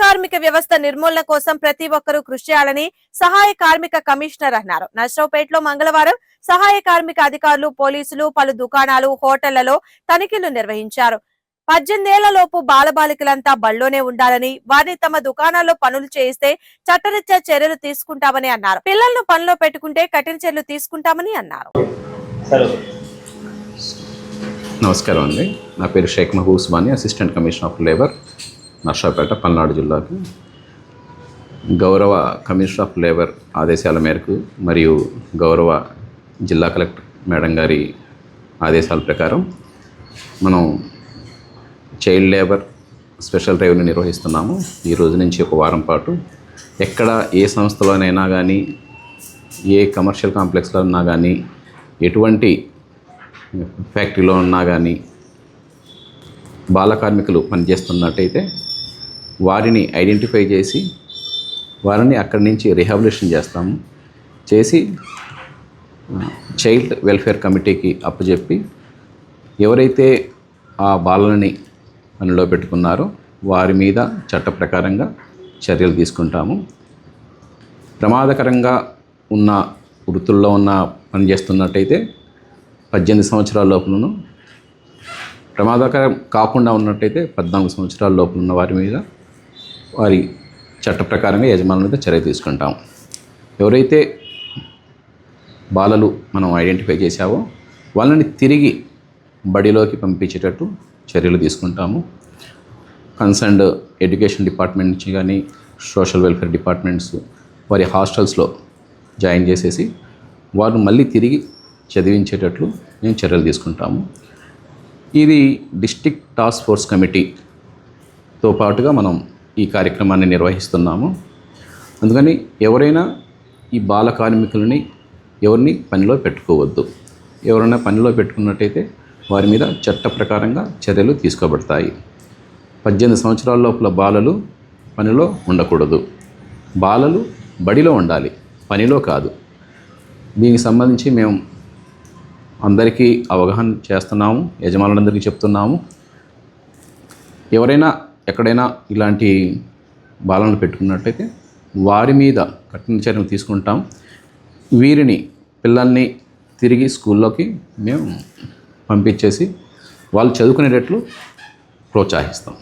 కార్మిక వ్యవస్థ నిర్మూలన కోసం ప్రతి ఒక్కరూ కృషి చేయాలని సహాయ కార్మిక కమిషనర్ అన్నారు. నర్సరావుపేటలో మంగళవారం సహాయ కార్మిక అధికారులు పోలీసులు పలు దుకాణాలు హోటళ్ళలో తనిఖీలు నిర్వహించారు. పద్దెనిమిదేళ్ళ లోపు బాలబాలికలంతా బళ్ళోనే ఉండాలని వారిని తమ దుకాణాల్లో పనులు చేయిస్తే చట్టరీత్యా చర్యలు తీసుకుంటామని అన్నారు. పిల్లలను పనిలో పెట్టుకుంటే కఠిన చర్యలు తీసుకుంటామని అన్నారు. నమస్కారం అండి. నా పేరు Sheikh Mahaboob Usmani assistant commissioner of labour. Narsapeta Palnadu జిల్లాకు. గౌరవ కమిషనర్ ఆఫ్ లేబర్ ఆదేశాల మేరకు మరియు గౌరవ జిల్లా కలెక్టర్ మేడం గారి ఆదేశాల ప్రకారం మనం చైల్డ్ లేబర్ స్పెషల్ డ్రైవ్ని నిర్వహిస్తున్నాము. ఈ రోజు నుంచి ఒక వారం పాటు ఎక్కడ ఏ సంస్థలోనైనా కానీ ఏ కమర్షియల్ కాంప్లెక్స్లో ఉన్నా కానీ ఎటువంటి ఫ్యాక్టరీలో ఉన్నా కానీ బాల కార్మికులు పనిచేస్తున్నట్టయితే వారిని ఐడెంటిఫై చేసి వారిని అక్కడి నుంచి రిహాబిలేషన్ చేస్తాము. చేసి చైల్డ్ వెల్ఫేర్ కమిటీకి అప్పచెప్పి ఎవరైతే ఆ బాలలని పనిలో పెట్టుకున్నారో వారి మీద చట్ట ప్రకారంగా చర్యలు తీసుకుంటాము. ప్రమాదకరంగా ఉన్న వృత్తుల్లో ఉన్న పనిచేస్తున్నట్టయితే పద్దెనిమిది సంవత్సరాల లోపలను ప్రమాదకరం కాకుండా ఉన్నట్టయితే పద్నాలుగు సంవత్సరాల లోపల ఉన్న వారి మీద వారి చట్ట ప్రకారంగా యజమానుల మీద చర్య తీసుకుంటాం. ఎవరైతే బాలలు మనం ఐడెంటిఫై చేశావో వాళ్ళని తిరిగి బడిలోకి పంపించేటట్టు చర్యలు తీసుకుంటాము. కన్సర్న్డ్ ఎడ్యుకేషన్ డిపార్ట్మెంట్ నుంచి కానీ సోషల్ వెల్ఫేర్ డిపార్ట్మెంట్స్ వారి హాస్టల్స్లో జాయిన్ చేసేసి వారు మళ్ళీ తిరిగి చదివించేటట్లు మేము చర్యలు తీసుకుంటాము. ఇది డిస్టిక్ టాస్క్ ఫోర్స్ కమిటీతో పాటుగా మనం ఈ కార్యక్రమాన్ని నిర్వహిస్తున్నాము. అందుకని ఎవరైనా ఈ బాల కార్మికులని ఎవరిని పనిలో పెట్టుకోవద్దు. ఎవరైనా పనిలో పెట్టుకున్నట్టయితే వారి మీద చట్ట ప్రకారంగా చర్యలు తీసుకోబడతాయి. పద్దెనిమిది సంవత్సరాల లోపల బాలలు పనిలో ఉండకూడదు. బాలలు బడిలో ఉండాలి పనిలో కాదు. దీనికి సంబంధించి మేము అందరికీ అవగాహన చేస్తున్నాము యజమానులందరికీ చెప్తున్నాము. ఎవరైనా ఎక్కడైనా ఇలాంటి బాలనలు పెట్టుకున్నట్టయితే వారి మీద కఠిన చర్యలు తీసుకుంటాం. వీరిని పిల్లల్ని తిరిగి స్కూల్లోకి మేము పంపించేసి వాళ్ళు చదువుకునేటట్లు ప్రోత్సహిస్తాం.